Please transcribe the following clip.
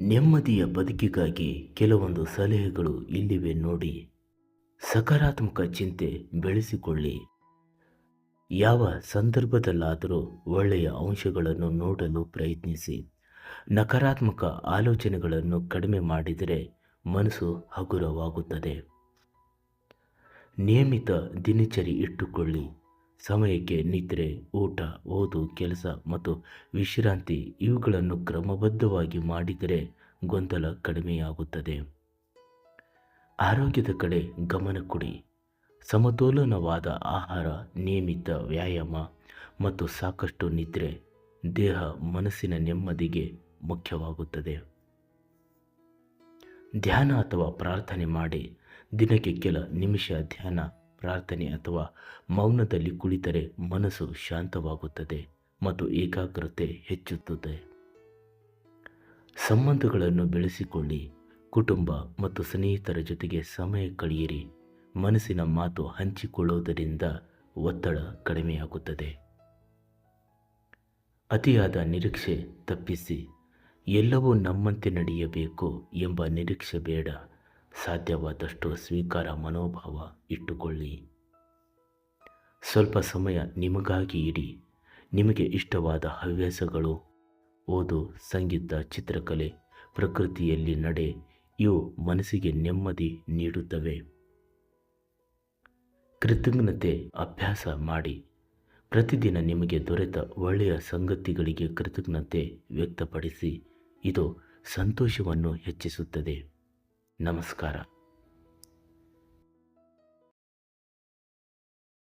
ನೆಮ್ಮದಿಯ ಬದುಕಿಗಾಗಿ ಕೆಲವೊಂದು ಸಲಹೆಗಳು ಇಲ್ಲಿವೆ ನೋಡಿ. ಸಕಾರಾತ್ಮಕ ಚಿಂತೆ ಬೆಳೆಸಿಕೊಳ್ಳಿ. ಯಾವ ಸಂದರ್ಭದಲ್ಲಾದರೂ ಒಳ್ಳೆಯ ಅಂಶಗಳನ್ನು ನೋಡಲು ಪ್ರಯತ್ನಿಸಿ. ನಕಾರಾತ್ಮಕ ಆಲೋಚನೆಗಳನ್ನು ಕಡಿಮೆ ಮಾಡಿದರೆ ಮನಸ್ಸು ಹಗುರವಾಗುತ್ತದೆ. ನಿಯಮಿತ ದಿನಚರಿ ಇಟ್ಟುಕೊಳ್ಳಿ. ಸಮಯಕ್ಕೆ ನಿದ್ರೆ, ಊಟ, ಓದು, ಕೆಲಸ ಮತ್ತು ವಿಶ್ರಾಂತಿ ಇವುಗಳನ್ನು ಕ್ರಮಬದ್ಧವಾಗಿ ಮಾಡಿದರೆ ಗೊಂದಲ ಕಡಿಮೆಯಾಗುತ್ತದೆ. ಆರೋಗ್ಯದ ಕಡೆ ಗಮನ ಕೊಡಿ. ಸಮತೋಲನವಾದ ಆಹಾರ, ನಿಯಮಿತ ವ್ಯಾಯಾಮ ಮತ್ತು ಸಾಕಷ್ಟು ನಿದ್ರೆ ದೇಹ ಮನಸ್ಸಿನ ನೆಮ್ಮದಿಗೆ ಮುಖ್ಯವಾಗುತ್ತದೆ. ಧ್ಯಾನ ಅಥವಾ ಪ್ರಾರ್ಥನೆ ಮಾಡಿ ದಿನಕ್ಕೆ ಕೆಲ ನಿಮಿಷ ಧ್ಯಾನ ಪ್ರಾರ್ಥನೆ ಅಥವಾ ಮೌನದಲ್ಲಿ ಕುಳಿತರೆ ಮನಸ್ಸು ಶಾಂತವಾಗುತ್ತದೆ ಮತ್ತು ಏಕಾಗ್ರತೆ ಹೆಚ್ಚುತ್ತದೆ. ಸಂಬಂಧಗಳನ್ನು ಬೆಳೆಸಿಕೊಳ್ಳಿ. ಕುಟುಂಬ ಮತ್ತು ಸ್ನೇಹಿತರ ಜೊತೆಗೆ ಸಮಯ ಕಳೆಯಿರಿ. ಮನಸ್ಸಿನ ಮಾತು ಹಂಚಿಕೊಳ್ಳುವುದರಿಂದ ಒತ್ತಡ ಕಡಿಮೆಯಾಗುತ್ತದೆ. ಅತಿಯಾದ ನಿರೀಕ್ಷೆ ತಪ್ಪಿಸಿ. ಎಲ್ಲವೂ ನಮ್ಮಂತೆ ನಡೆಯಬೇಕು ಎಂಬ ನಿರೀಕ್ಷೆ ಬೇಡ. ಸಾಧ್ಯವಾದಷ್ಟು ಸ್ವೀಕಾರ ಮನೋಭಾವ ಇಟ್ಟುಕೊಳ್ಳಿ. ಸ್ವಲ್ಪ ಸಮಯ ನಿಮಗಾಗಿ ಇಡಿ. ನಿಮಗೆ ಇಷ್ಟವಾದ ಹವ್ಯಾಸಗಳು, ಓದು, ಸಂಗೀತ, ಚಿತ್ರಕಲೆ, ಪ್ರಕೃತಿಯಲ್ಲಿ ನಡೆ, ಇವು ಮನಸ್ಸಿಗೆ ನೆಮ್ಮದಿ ನೀಡುತ್ತವೆ. ಕೃತಜ್ಞತೆ ಅಭ್ಯಾಸ ಮಾಡಿ. ಪ್ರತಿದಿನ ನಿಮಗೆ ದೊರೆತ ಒಳ್ಳೆಯ ಸಂಗತಿಗಳಿಗೆ ಕೃತಜ್ಞತೆ ವ್ಯಕ್ತಪಡಿಸಿ. ಇದು ಸಂತೋಷವನ್ನು ಹೆಚ್ಚಿಸುತ್ತದೆ. ನಮಸ್ಕಾರ